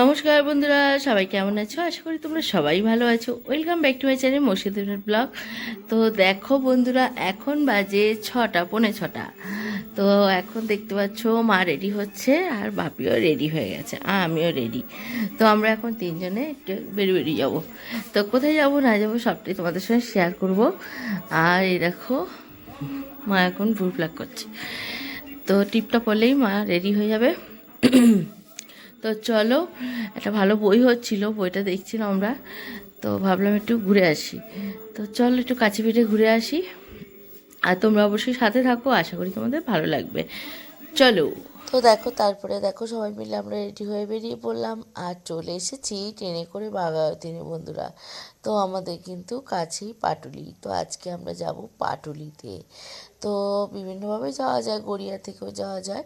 নমস্কার বন্ধুরা, সবাই কেমন আছো? আশা করি তোমরা সবাই ভালো আছো। Welcome back to my channel মসজিদের ব্লগ তো দেখো বন্ধুরা, এখন বাজে ছটা, পৌনে ছটা। তো এখন দেখতে পাচ্ছ, মা রেডি হচ্ছে আর বাপিও রেডি হয়ে গেছে, আমিও রেডি তো আমরা এখন তিনজনে একটু বেরিয়ে বেরিয়ে যাব। তো কোথায় যাব, না যাব, সবটাই তোমাদের সঙ্গে শেয়ার করব। আর এই দেখো, মা এখন ভুল প্লাক করছে। তো টিপটা পড়লেই মা রেডি হয়ে যাবে। তো চলো, একটা ভালো বই হচ্ছিল, বইটা দেখছিলাম আমরা, তো ভাবলাম একটু ঘুরে আসি। তো চলো একটু কাছে পিঠে ঘুরে আসি। আর তোমরা অবশ্যই সাথে থাকো, আশা করি তোমাদের ভালো লাগবে। চলো। তো দেখো, তারপরে দেখো, সবাই মিলে আমরা রেডি হয়ে বেরিয়ে পড়লাম। আর চলে এসেছি ট্রেনে করে বাগায়তিনী বন্ধুরা। তো আমাদের কিন্তু কাছেই পাটুলি। তো আজকে আমরা যাব পাটুলিতে। তো বিভিন্নভাবে যাওয়া যায়, গড়িয়া থেকেও যাওয়া যায়।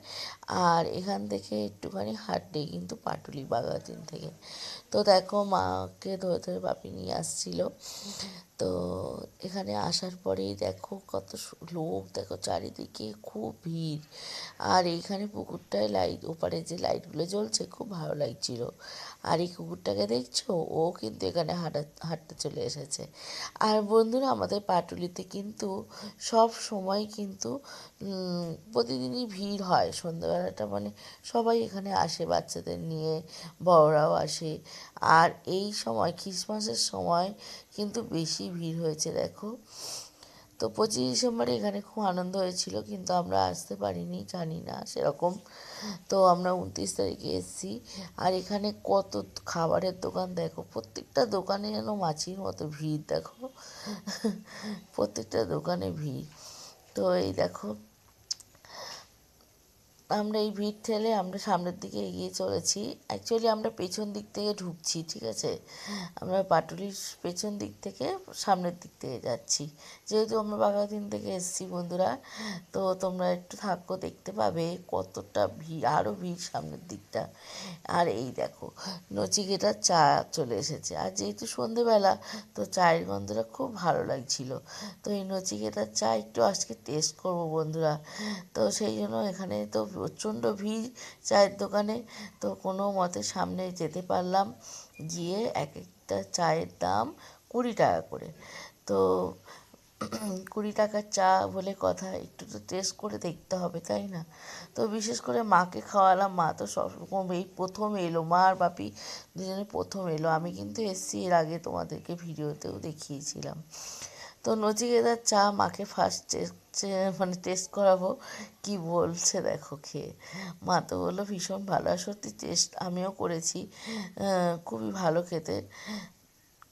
আর এখান থেকে একটুখানি হাঁটলেই কিন্তু পাটুলি বাগাতিন থেকে। তো দেখো, মাকে ধরে ধরে বাপি নিয়ে আসছিল। তো এখানে আসার পরেই দেখো কত লোক দেখো চারিদিকে খুব ভিড়। আর এইখানে পুকুরটায় লাইট, ওপারে যে লাইটগুলো জ্বলছে, খুব ভালো লাগছিল। আর এই কুকুরটাকে দেখছ? ও কিন্তু এখানে হাঁটা, হাঁটতে চলে এসেছে। আর বন্ধুরা, আমাদের পাটুলিতে কিন্তু সব সময় কিন্তু প্রতিদিনই ভিড় হয়। সন্ধ্যাবেলাটা মানে সবাই এখানে আসে, বাচ্চাদের নিয়ে, বড়রাও আসে। আর এই সময় ক্রিসমাসের সময় কিন্তু বেশি ভিড় হয়েছে, দেখো। তো পঁচিশ ডিসেম্বরে এখানে খুব আনন্দ হয়েছিল, কিন্তু আমরা আসতে পারিনি, জানি না সেরকম। তো আমরা উনত্রিশ তারিখে এসেছি। আর এখানে কত খাবারের দোকান দেখো, প্রত্যেকটা দোকানে যেন মাছির মতো ভিড়, দেখো। প্রত্যেকটা দোকানে ভিড়। তো এই দেখো আমরা এই ভিড় ঠেলে আমরা সামনের দিকে এগিয়ে চলেছি। অ্যাকচুয়ালি আমরা পেছন দিক থেকে ঢুকছি, ঠিক আছে? আমরা পাটুলির পেছন দিক থেকে সামনের দিক থেকে যাচ্ছি। যেহেতু আমরা বাঘাদিন থেকে এসেছি বন্ধুরা, তো তোমরা একটু থাকো, দেখতে পাবে কতটা ভিড় আরও ভিড় সামনের দিকটা। আর এই দেখো নচিকেটার চা চলে এসেছে। আর যেহেতু সন্ধেবেলা, তো চায়ের গন্ধটা খুব ভালো লাগছিল। তো এই নচিকেটার চা একটু আজকে টেস্ট করব বন্ধুরা। তো সেই জন্য এখানে তো প্রচণ্ড ভিড় চায়ের দোকানে। তো কোনো মতে সামনে যেতে পারলাম গিয়ে এক একটা চায়ের দাম কুড়ি টাকা করে। তো কুড়ি টাকার চা বলে কথা, একটু তো টেস্ট করে দেখতে হবে, তাই না? তো বিশেষ করে মাকে খাওয়ালাম। মা তো সবরকম এই প্রথম এলো, মা আর বাপি দুজনে প্রথম এলো। আমি কিন্তু এসছি, এর আগে তোমাদেরকে ভিডিওতেও দেখিয়েছিলাম। তো নচিকেতার চা মাকে ফার্স্ট মানে টেস্ট করাবো। কি বলছে দেখো খেয়ে। মা তো বলল ভীষণ ভালো আর সত্যি টেস্ট আমিও করেছি। খুবই ভালো খেতে।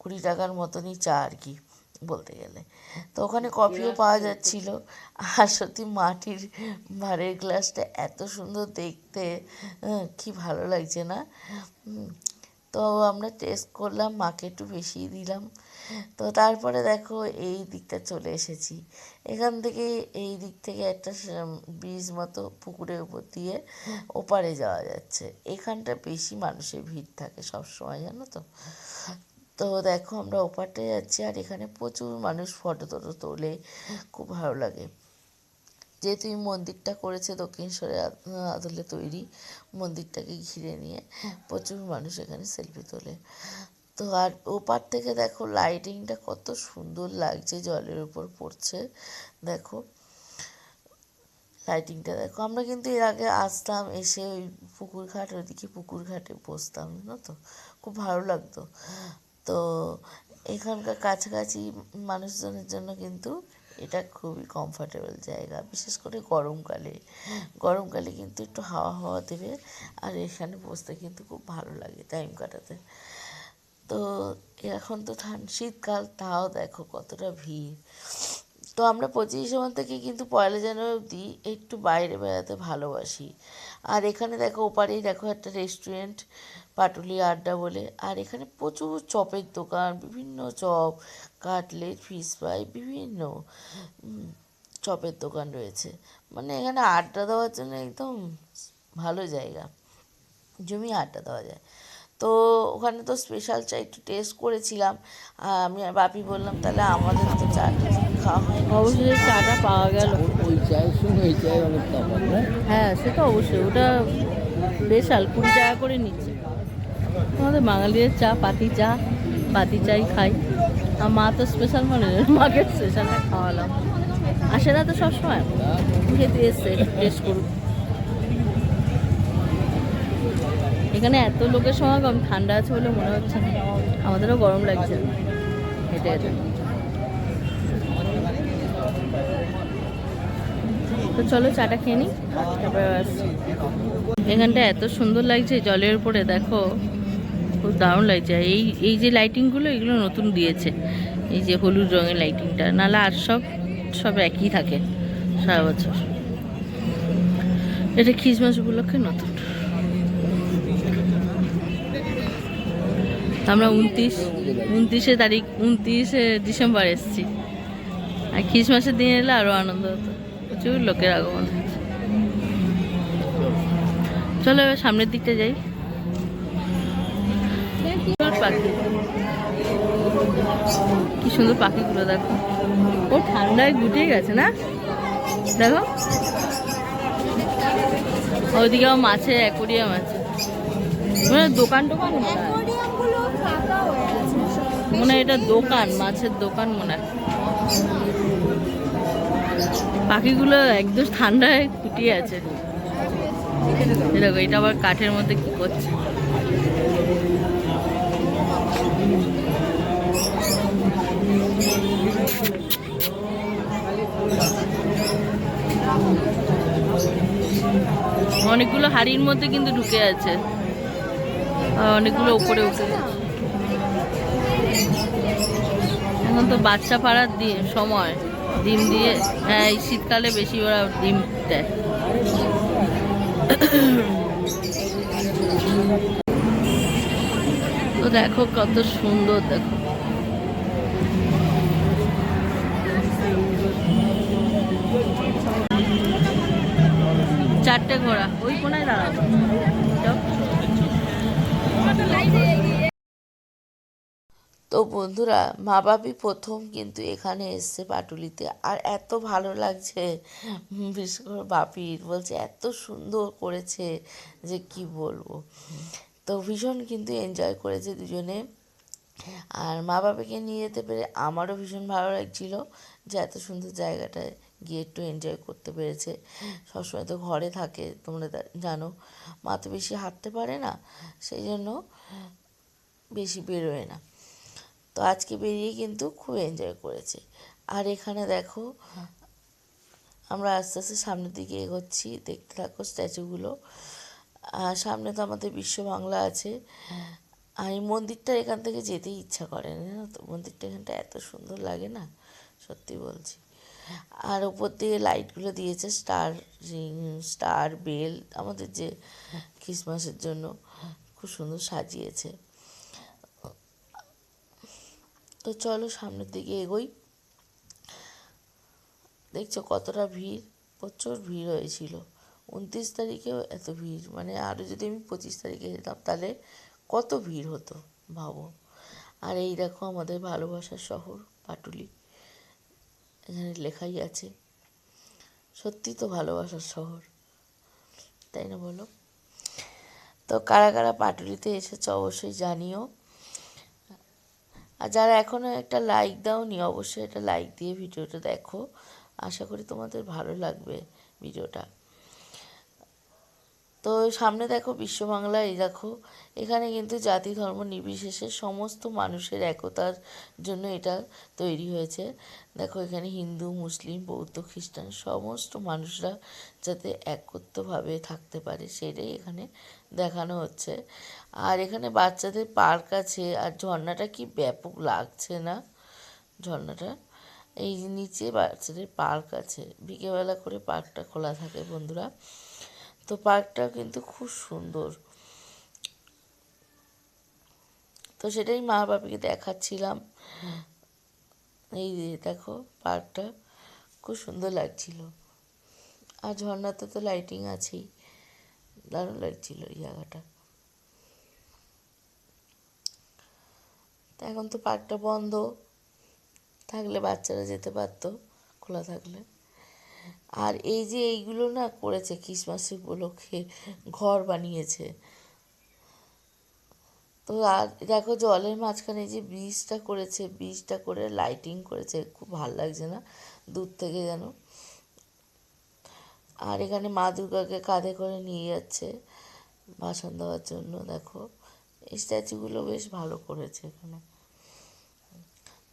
কুড়ি টাকার মতনই চা আর কি বলতে গেলে। তো ওখানে কফিও পাওয়া যাচ্ছিল। আর সত্যি মাটির ভারের গ্লাসটা এত সুন্দর দেখতে কি ভালো লাগছে না। তো আমরা টেস্ট করলাম মাকে একটু বেশিই দিলাম। তো তারপরে দেখো এই দিকটা চলে এসেছি। এখান থেকে এই দিক থেকে একটা ব্রিজ মতো পুকুরের উপর দিয়ে ওপারে যাওয়া যাচ্ছে। এখানটা বেশি মানুষের ভিড় থাকে সব সময় জানো তো? তো দেখো আমরা ওপারটায় যাচ্ছি আর এখানে প্রচুর মানুষ ফটো টটো তোলে, খুব ভালো লাগে। যেহেতু এই মন্দিরটা করেছে দক্ষিণেশ্বরের আদলে তৈরি, মন্দিরটাকে ঘিরে নিয়ে প্রচুর মানুষ এখানে সেলফি তোলে। তো আর ওপার থেকে দেখো লাইটিংটা কত সুন্দর লাগছে, জলের উপর পড়ছে। দেখো লাইটিংটা দেখো। আমরা কিন্তু এর আগে আসতাম, এসে ওই পুকুর ঘাট, ওইদিকে পুকুর ঘাটে বসতাম, জানো তো? খুব ভালো লাগতো। তো এখানকার কাছাকাছি মানুষজনের জন্য কিন্তু এটা খুবই কমফর্টেবল জায়গা। বিশেষ করে গরমকালে। গরমকালে কিন্তু একটু হাওয়া হাওয়া দেবে, আর এখানে বসতে কিন্তু খুব ভালো লাগে টাইম কাটাতে। তো এখন তো ঠান্ডা, শীতকাল, তাও দেখো কতটা ভিড়। তো আমরা পঁচিশে মাস থেকে কিন্তু পয়লা জানুয়ারি অবধি একটু বাইরে বেড়াতে ভালোবাসি। আর এখানে দেখো, ওপারেই দেখো একটা রেস্টুরেন্ট পাটুলি আড্ডা বলে। আর এখানে প্রচুর চপের দোকান, বিভিন্ন চপ, কাটলেট ফিশ ফ্রাই বিভিন্ন চপের দোকান রয়েছে। মানে এখানে আড্ডা দেওয়ার জন্য একদম ভালো জায়গা। জমি আড্ডা দেওয়া যায়। তো ওখানে তো স্পেশাল চা একটু টেস্ট করেছিলাম। আর আমি আর বাপি বললাম তাহলে আমাদের তো চাটা খাওয়া হয় না অবশ্যই চাটা পাওয়া গেল। ওই- ওই চায়ের সঙ্গে এই চায়ের অনেক হ্যাঁ সে তো অবশ্যই। ওটা স্পেশাল কুড়ি টাকা করে নিচ্ছে। আমাদের বাঙালিদের চা পাতি চা পাতি চাই খাই। আর মা তো স্পেশাল মানে মাকে স্পেশালটা খাওয়ালাম। আসে না তো সবসময়। খেতে এসছে টেস্ট করুক। এখানে এত লোকের সমাগম, ঠান্ডা আছে বলে মনে হচ্ছে আমাদেরও গরম লাগছে। হেঁটে হেঁটে। তো চলো চাটা খেয়ে নিই, তারপরে এখানটা এত সুন্দর লাগছে জলের উপরে, দেখো। খুব দারুণ লাগছে। এই এই যে লাইটিংগুলো এগুলো নতুন দিয়েছে। এই যে হলুদ রঙের লাইটিংটা নাহলে আর সব সব একই থাকে সারা বছর। এটা খ্রিসমাস উপলক্ষে নতুন। আমরা উনত্রিশ, উনত্রিশে তারিখ, উনত্রিশে ডিসেম্বর এসেছি। আর খ্রিসমাসের দিন এলে আরও আনন্দ হতো। প্রচুর লোকের আগমন হয়েছে। চলো এবার সামনের দিকটা যাই। পাখি কি সুন্দর পাখিগুলো, দেখো। ও, ঠান্ডায় গুটিয়ে গেছে না? দেখো। ওইদিকে মাছের অ্যাকোরিয়াম আছে। মানে দোকান টোকান মনে হয়। এটা দোকান, মাছের দোকান মনে হয়। পাখিগুলো একদম ঠান্ডায় ফুটিয়ে আছে। দেখো, এটা আবার কাঠের মধ্যে কি করছে। অনেকগুলো হাড়ির মধ্যে কিন্তু ঢুকে আছে। অনেকগুলো উপরে উঠে গেছে। এখন তো বাচ্চা পাড়ার সময়। ডিম দিয়ে হ্যাঁ এই শীতকালে বেশি ওরা ডিম দেয়। তো দেখো কত সুন্দর, দেখো। চারটে ঘোড়া, ওই কোনায় দাঁড়াবো তো বন্ধুরা মা বাপি প্রথম কিন্তু এখানে এসছে পাটুলিতে। আর এত ভালো লাগছে। বিশেষ করে বাপির বলছে, এত সুন্দর করেছে যে কি বলব? তো ভীষণ কিন্তু এনজয় করেছে দুজনে। আর মা বাবাকে নিয়ে যেতে পেরে আমারও ভীষণ ভালো লাগছিল যে এত সুন্দর জায়গাটায় গিয়ে একটু এনজয় করতে পেরেছে। সবসময় তো ঘরে থাকে, তোমরা জানো। মা তো বেশি হাঁটতে পারে না, সেই জন্য বেশি বেরোয় না। তো আজকে বেরিয়ে কিন্তু খুব এনজয় করেছে। আর এখানে দেখো, আমরা আস্তে আস্তে সামনের দিকে এগোচ্ছি, দেখতে থাকো স্ট্যাচুগুলো আর সামনে তো আমাদের বিশ্ব বাংলা আছে। আর এই মন্দিরটা এখান থেকে যেতেই ইচ্ছা করে না তো? মন্দিরটা এখানটা এত সুন্দর লাগে না? সত্যি বলছি। আর উপর দিয়ে লাইটগুলো দিয়েছে স্টার রিং স্টার বেল আমাদের যে ক্রিসমাসের জন্য। খুব সুন্দর সাজিয়েছে। তো চলো সামনের দিকে এগোই। দেখছ কতটা ভিড়? প্রচুর ভিড় হয়েছিল। উনত্রিশ তারিখেও এত ভিড়। মানে আরও যদি আমি পঁচিশ তারিখে যেতাম, তাহলে কত ভিড় হতো, ভাবো। আর এই দেখো আমাদের ভালোবাসার শহর, পাটুলি। এখানে লেখাই আছে, সত্যি তো ভালোবাসার শহর। তাই না বলো? তো কারা কারা পাটুলিতে এসেছে অবশ্যই জানিও। আর যারা এখনও একটা লাইক দাওনি, অবশ্যই একটা লাইক দিয়ে ভিডিওটা দেখো। আশা করি তোমাদের ভালো লাগবে ভিডিওটা। তো সামনে দেখো বিশ্ব বাংলা এই দেখো। এখানে কিন্তু জাতি, ধর্ম নির্বিশেষে সমস্ত মানুষের একতার জন্য এটা তৈরি হয়েছে। দেখো এখানে হিন্দু, মুসলিম, বৌদ্ধ, খ্রিস্টান সমস্ত মানুষরা যাতে একত্রভাবে থাকতে পারে সেটাই এখানে দেখানো হচ্ছে। আর এখানে বাচ্চাদের পার্ক আছে, আর ঝর্ণাটা কি ব্যাপক লাগছে না? ঝর্ণাটা? এই নিচে বাচ্চাদের পার্ক আছে। বিকেলবেলা করে পার্কটা খোলা থাকে বন্ধুরা। তো পার্কটা কিন্তু খুব সুন্দর। তো সেটাই মা বাবাকে দেখাচ্ছিলাম। এই দেখো পার্কটা খুব সুন্দর লাগছিল। আর ঝর্ণাতে তো লাইটিং আছেই। দারুণ লাগছিল এই জায়গাটা। এখন তো পার্কটা বন্ধ। থাকলে বাচ্চারা যেতে পারতো, খোলা থাকলে। আর এই যে এইগুলো না করেছে ক্রিসমাস উপলক্ষে ঘর বানিয়েছে। তো আর দেখো জলের মাঝখানে যে ব্রিজটা করেছে, ব্রিজটা করে লাইটিং করেছে, খুব ভালো লাগছে না? দূর থেকে যেন। আর এখানে মা দুর্গাকে কাঁধে করে নিয়ে যাচ্ছে ভাসান দেওয়ার জন্য, দেখো। এই স্ট্যাচুগুলো বেশ ভালো করেছে এখানে।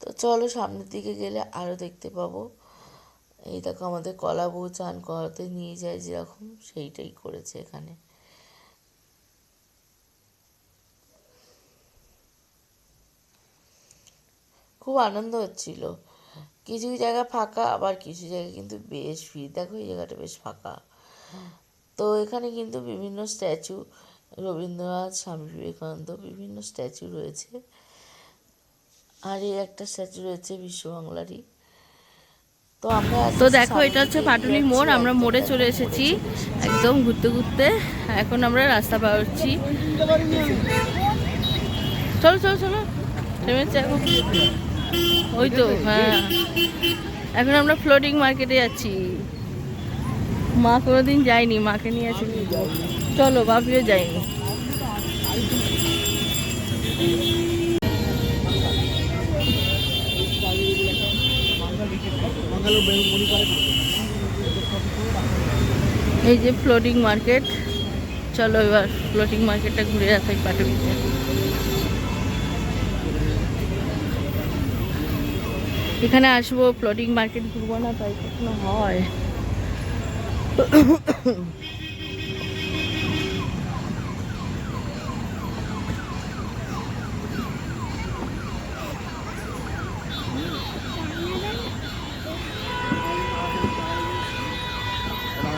তো চলো সামনের দিকে গেলে আরও দেখতে পাবো। এই দেখো আমাদের কলা বউ চান করাতে নিয়ে যায় যেরকম, সেইটাই করেছে এখানে। খুব আনন্দ হচ্ছিল। কিছু জায়গা ফাঁকা, আবার কিছু জায়গা কিন্তু বেশ ভিড়। দেখো এই জায়গাটা বেশ ফাঁকা। তো এখানে কিন্তু বিভিন্ন স্ট্যাচু, রবীন্দ্রনাথ, স্বামী বিবেকানন্দ, বিভিন্ন স্ট্যাচু রয়েছে। আর এই একটা স্ট্যাচু রয়েছে বিশ্ববাংলারই। তো দেখো এটা হচ্ছে পাটুলি মোড় আমরা মোড়ে চলে এসেছি একদম ঘুরতে ঘুরতে। এখন আমরা রাস্তা পার হচ্ছি। চলো চলো চলো। এখন। ওই তো হ্যাঁ। এখন আমরা ফ্লোটিং মার্কেটে যাচ্ছি। মা কোনোদিন যায়নি মাকে নিয়ে আসি চলো বাপিও যায়নি। এই যে ফ্লোটিং মার্কেট চলো এবার ফ্লোটিং মার্কেটটা ঘুরে আসাই পাটুলিতে এখানে আসব ফ্লোটিং মার্কেট ঘুরবো না, তাই কখনো হয়।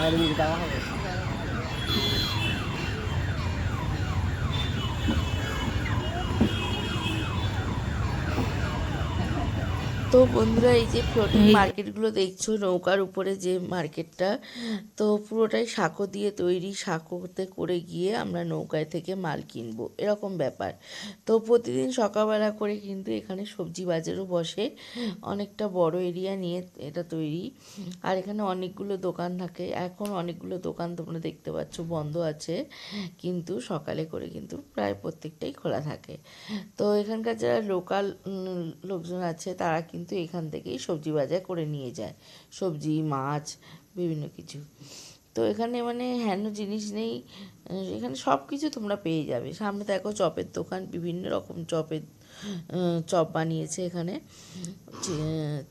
Lebih. তো বন্ধুরা এই যে ফ্লোটিং মার্কেটগুলো দেখছ নৌকার উপরে যে মার্কেটটা তো পুরোটাই সাঁকো দিয়ে তৈরি সাঁকোতে করে গিয়ে আমরা নৌকায় থেকে মাল কিনবো এরকম ব্যাপার। তো প্রতিদিন সকালবেলা করে কিন্তু এখানে সবজি বাজারও বসে অনেকটা বড় এরিয়া নিয়ে এটা তৈরি। আর এখানে অনেকগুলো দোকান থাকে এখন অনেকগুলো দোকান তোমরা দেখতে পাচ্ছ বন্ধ আছে কিন্তু সকালে করে কিন্তু প্রায় প্রত্যেকটাই খোলা থাকে। তো এখানকার যারা লোকাল লোকজন আছে তারা কিন্তু এখান থেকেই সবজি বাজার করে নিয়ে যায়। সবজি, মাছ, বিভিন্ন কিছু। তো এখানে মানে হেন জিনিস নেই। এখানে সব কিছু তোমরা পেয়ে যাবে। সামনে দেখো চপের দোকান, বিভিন্ন রকম চপের চপ বানিয়েছে এখানে।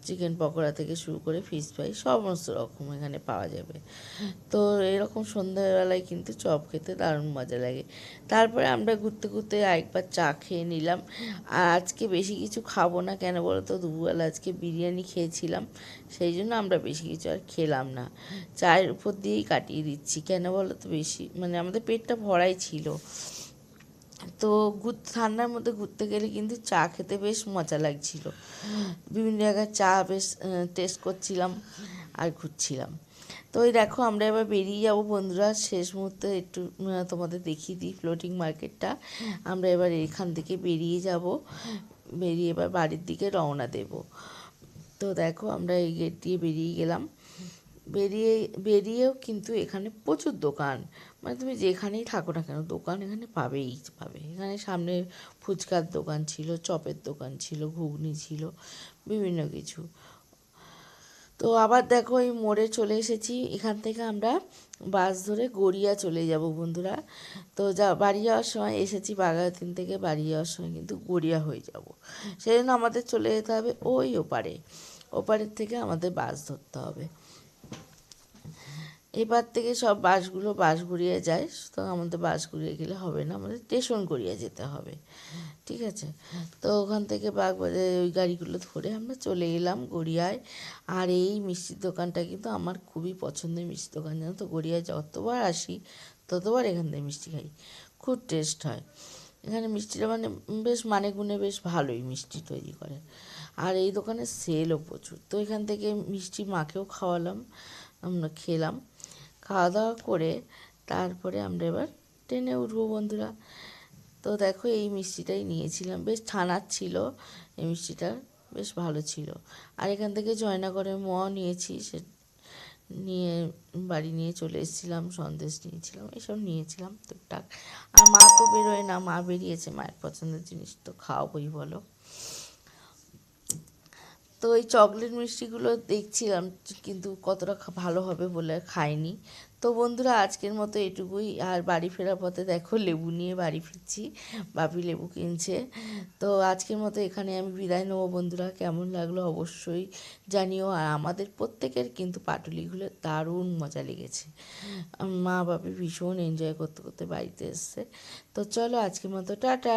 চিকেন পকোড়া থেকে শুরু করে ফিশ ফ্রাই সমস্ত রকম এখানে পাওয়া যাবে। তো এরকম সন্ধ্যাবেলায় কিন্তু চপ খেতে দারুণ মজা লাগে। তারপরে আমরা ঘুরতে ঘুরতে একবার চা খেয়ে নিলাম। আর আজকে বেশি কিছু খাব না কেন বলো তো দুপুরবেলা আজকে বিরিয়ানি খেয়েছিলাম, সেই জন্য আমরা বেশি কিছু আর খেলাম না। চায়ের উপর দিয়েই কাটিয়ে দিচ্ছি, কেন বলো তো বেশি মানে আমাদের পেটটা ভরাই ছিল। তো ঘুর, ঠান্ডার মধ্যে ঘুরতে গেলে কিন্তু চা খেতে বেশ মজা লাগছিল। বিভিন্ন জায়গায় চা বেশ টেস্ট করছিলাম আর ঘুরছিলাম। তো ওই দেখো আমরা এবার বেরিয়ে যাব বন্ধুরা, শেষ মুহূর্তে একটু তোমাদের দেখিয়ে দিই ফ্লোটিং মার্কেটটা আমরা এবার এখান থেকে বেরিয়ে যাব, বেরিয়ে এবার বাড়ির দিকে রওনা দেব। তো দেখো আমরা এই গেট দিয়ে বেরিয়ে গেলাম। বেরিয়ে, বেরিয়েও কিন্তু এখানে প্রচুর দোকান। মানে তুমি যেখানেই থাকো না কেন, দোকান এখানে পাবেই, পাবে। এখানে সামনে ফুচকার দোকান ছিল, চপের দোকান ছিল, ঘুগনি ছিল, বিভিন্ন কিছু। তো আবার দেখো এই মোড়ে চলে এসেছি। এখান থেকে আমরা বাস ধরে গড়িয়া চলে যাব বন্ধুরা। তো যা, বাড়ি যাওয়ার সময় এসেছি বাগাতিন থেকে বাড়ি যাওয়ার সময় কিন্তু গড়িয়া হয়ে যাব। সেই জন্য আমাদের চলে যেতে হবে ওই ওপারে। ওপারের থেকে আমাদের বাস ধরতে হবে। এবার থেকে সব বাসগুলো বাস ঘুরিয়ে যায় তো আমাদের বাস ঘুরিয়ে গেলে হবে না, আমাদের স্টেশন গড়িয়ে যেতে হবে, ঠিক আছে? তো ওখান থেকে বাগবাজারে ওই গাড়িগুলো ধরে আমরা চলে এলাম গড়িয়ায়। আর এই মিষ্টির দোকানটা কিন্তু আমার খুবই পছন্দের মিষ্টির দোকান, জানো তো? গড়িয়ায় যতবার আসি, ততবার এখান থেকে মিষ্টি খাই, খুব টেস্ট হয়। এখানে মিষ্টিটা মানে বেশ মানে গুণে বেশ ভালোই মিষ্টি তৈরি করে। আর এই দোকানে সেলও প্রচুর। তো এখান থেকে মিষ্টি মাকেও খাওয়ালাম, আমরা খেলাম। খাওয়া দাওয়া করে তারপরে আমরা এবার ট্রেনে উঠবো বন্ধুরা। তো দেখো এই মিষ্টিটাই নিয়েছিলাম। বেশ ছানার ছিল, এই মিষ্টিটা বেশ ভালো ছিল। আর এখান থেকে জয়নগরের মোয়াও নিয়েছি, সে নিয়ে বাড়ি নিয়ে চলে এসেছিলাম, সন্দেশ নিয়েছিলাম, এসব নিয়েছিলাম টুকটাক। আর মা তো বেরোয় না, মা বেরিয়েছে, মায়ের পছন্দের জিনিস তো খাওয়াবোই বলো। তো এই চকলেট মিষ্টিগুলো দেখছিলাম, কিন্তু কতটা ভালো হবে বলে খাইনি। তো বন্ধুরা, আজকের মতো এটুকুই। আর বাড়ি ফেরার পথে দেখো, লেবু নিয়ে বাড়ি ফিরছি। বাপি লেবু কিনছে। তো আজকের মতো এখানে আমি বিদায় নেব। বন্ধুরা, কেমন লাগল অবশ্যই জানিও। আর আমাদের প্রত্যেকের কিন্তু পাটুলিগুলো দারুণ মজা লেগেছে। মা বাপি ভীষণ এনজয় করতে করতে বাড়িতে এসছে। তো চলো, আজকের মতো টাটা।